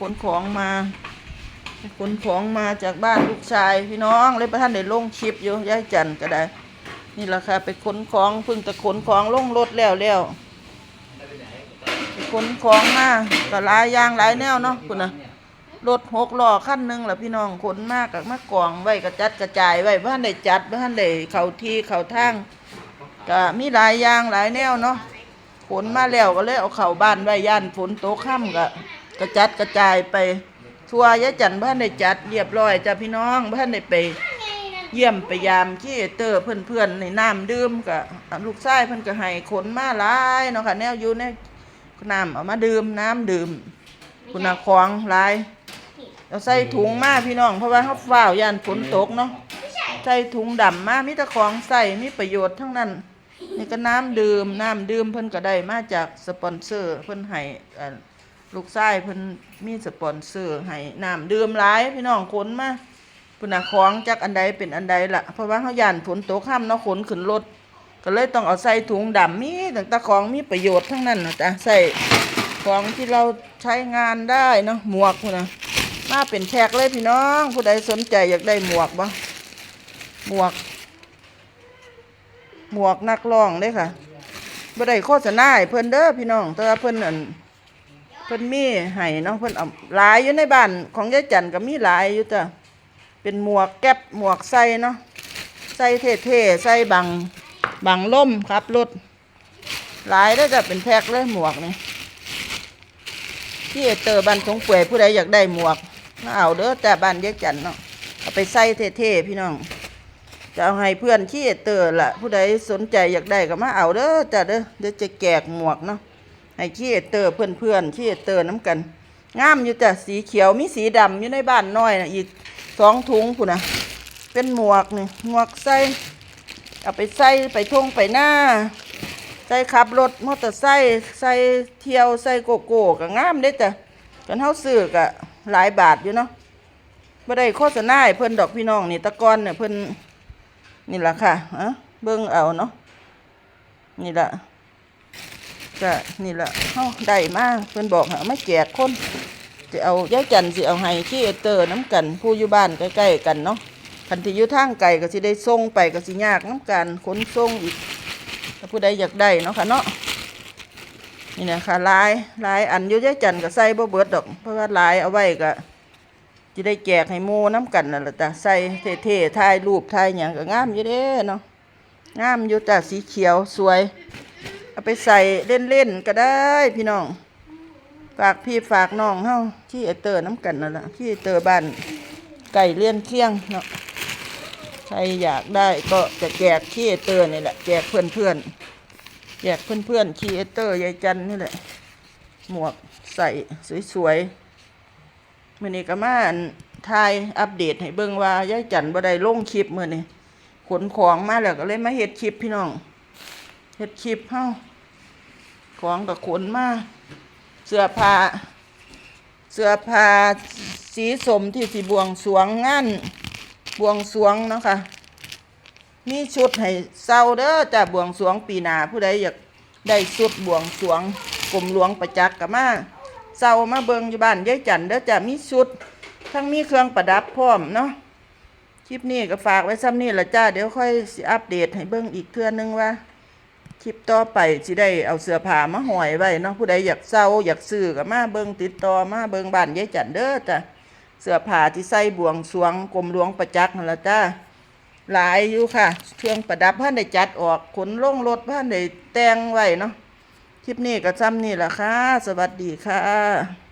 ขนของมาขนของมาจากบ้านลูกชาย พี่น้องเลยประท่านได้ลงคลิปอยู่ยายจันก็ได้ นี่แหละค่ะไปขนของเพิ่งจะขนของลงรถแล้วแล้วไปขนของมาก็หลายอย่างหลายแนวเนาะคุณนะรถหกล้อขั้นหนึ่งแหละพี่น้องขนมากกับมากองไว้กระจัดกระจายไว้บ้านได้จัดบ้านได้เข้าที่เข้าทางก็มีหลายอย่างหลายแนวเนาะขนมาแล้วก็เลยเอาเข้าบ้านไว้ย่านฝนโตกค่ำก็ กระจัดกระจายไปทัวยะจันบ้านได้จัดเรียบร้อยจ้ะพี่น้องบ้านได้ไป เยี่ยมไปยามที่เตอร์เพื่อนๆในน้ำดื่มกับลูกชายเพิ่อนก็ให้ขนมาหลายเนาะค่ะแนวอยู่ในน้ำเอามาดื่มน้ำดื่ม คุณน่ะของหลายเราใส่ถุงมาพี่น้องเพราะว่าเขาฝ้าวยานฝนตกเนาะใส่ถุงดำมามีแต่ของใส่มีประโยชน์ทั้งนั้นนี่ก็น้ำดื่มน้ำดื่มเพิ่นก็ได้มาจากสปอนเซอร์เพิ่นให้ ลูกชายเพิ่นมีสปอนเซอร์ให้น้ำดื่มหลายพี่น้องขนมาปุ่นน่ะของจากอันใดเป็นอันใดละเพราะว่าเขาย่านฝนตกค่ำเนาะขนขึ้นรถก็เลยต้องเอาใส่ถุงดำมีต่ตะของมีประโยชน์ทั้งนั้นนะจ๊ะใส่ของที่เราใช้งานได้เนาะหมวกพุ่นนะมาเป็นแท็กเลยพี่น้อง ผู้ใดสนใจอยากได้หมวกบ่หมวก หมวกนักร้องเด้ค่ะบ่ได้โฆษณาให้เพิ่นเด้อพี่น้องแต่ว่าเพิ่นนั่น พิ่นมีให้เนาะเพิ่นเอาหลายอยู่ในบ้านของยายจันก็มีหลายอยู่จ้ะเป็นหมวกแก๊ปหมวกใส่เนาะใส่เท่ๆใส่บังบังล่มครับรถหลายได้จะเป็นแพ็คเลยหมวกนี่ที่เตอร์บ้านสงเปื่อยผู้ใดอยากได้หมวกมาเอาเด้อแต่บ้านเยจันเนาะเอาไปใส่เท่ๆพี่น้องจะเอาให้เพื่อนที่เตอร์ละผู้ใดสนใจอยากได้ก็มาเอาเด้อจ้ะเด้อเดี๋ยวจะแจกหมวกเนาะ ให้ที่เตอร์เพื่อนๆที่เตอร์น้ำกันงามอยู่จ้ะสีเขียวมีสีดำอยู่ในบ้านน้อยนะอีกสองถุงพุ่นนะเป็นหมวกนี่หมวกใส่เอาไปใส่ไปท่งไปหน้าใส่ขับรถมอเตอร์ไซค์ใส่เที่ยวใส่โกโก้ก็งามเด้จ้ะกันเฮาซื้อก็หลายบาทอยู่เนาะบ่ได้โฆษณาเพิ่อนดอกพี่น้องนี่ตะกอนเนี่ยเพิ่อนนี่แหละค่ะอะเบิ่งเอาเนาะนี่ละ ก็นี่แหละเฮาได้มาเพิ่นบอกให้เอามาแจกคนจะเอายายจันสิเอาให้ที่เตอร์น้ำกัน ผู้อยู่บ้านใกล้ๆกันเนาะคันที่อยู่ทางไกลก็สิได้ส่งไปก็สิยากน้ำกันขนส่งอีกถ้าผู้ใดอยากได้เนาะค่ะเนาะนี่นะค่ะลายลายอันอยู่ยายจันก็ใส่บ่เบิดดอก เพราะว่าลายเอาไว้ก็สิได้แจกให้หมู่น้ำกันนั่นแหละจ้ะใส่เท่ๆถ่ายรูปถ่ายหยังก็งามอยู่เด้เนาะงามอยู่จ้ะสีเขียวสวย เอาไปใส่เล่นๆก็ได้พี่น้อง ฝากพี่ฝากน้องเฮาที่ไอเตอร์น้ำกันนั่นแหละที่ไอเตอร์บ้านไก่เลี้ยนเคียงเนาะใครอยากได้ก็จะแจกที่ไอเตอร์นี่แหละแจกเพื่อนๆแจกเพื่อนๆที่ไอเตอร์ยายจันนี่แหละ หมวกใส่สวยๆมื่อนี้ก็มาทายอัปเดตให้เบิ่งว่ายายจันบ่ได้ลงคลิปมื่อนี้ขนของมาแล้วก็เลยมาเฮ็ดคลิปพี่น้องเฮ็ดคลิปเฮา ของกับขนมาเสื้อผ้าเสื้อผ้าสีสมที่สิบวงสวงงานบวงสวงเนาะค่ะมีชุดให้เศร้าเด้อจ้ะบวงสวงปีหนาผู้ใดอยากได้ชุดบวงสวงกรมหลวงประจักษ์ก็มาเศร้ามาเบิงอยู่บ้านยายจันเด้อจ้ะมีชุด ทั้งมีเครื่องประดับพร้อมเนาะคลิปนี้ก็ฝากไว้ซ้ำนี่ละจ้าเดี๋ยวค่อยอัปเดตให้เบิ่งอีกเทื่อนึงว่า คลิปต่อไปสิได้เอาเสื้อผ้ามาห้อยไว้เนาะผู้ใดอยากเซาอยากซื้อก็มาเบิ่งติดต่อมาเบิ่งบ้านยายจันเด้อจ้ะเสื้อผ้าที่ใส่บวงสวงกรมหลวงประจักษ์นั่นละจ้าหลายอยู่ค่ะ เครื่องประดับผ่านได้จัดออกขนล่งรถผ่านได้แต่งไว้เนาะคลิปนี้ก็ซ้ำนี่แหละค่ะ สวัสดีค่ะ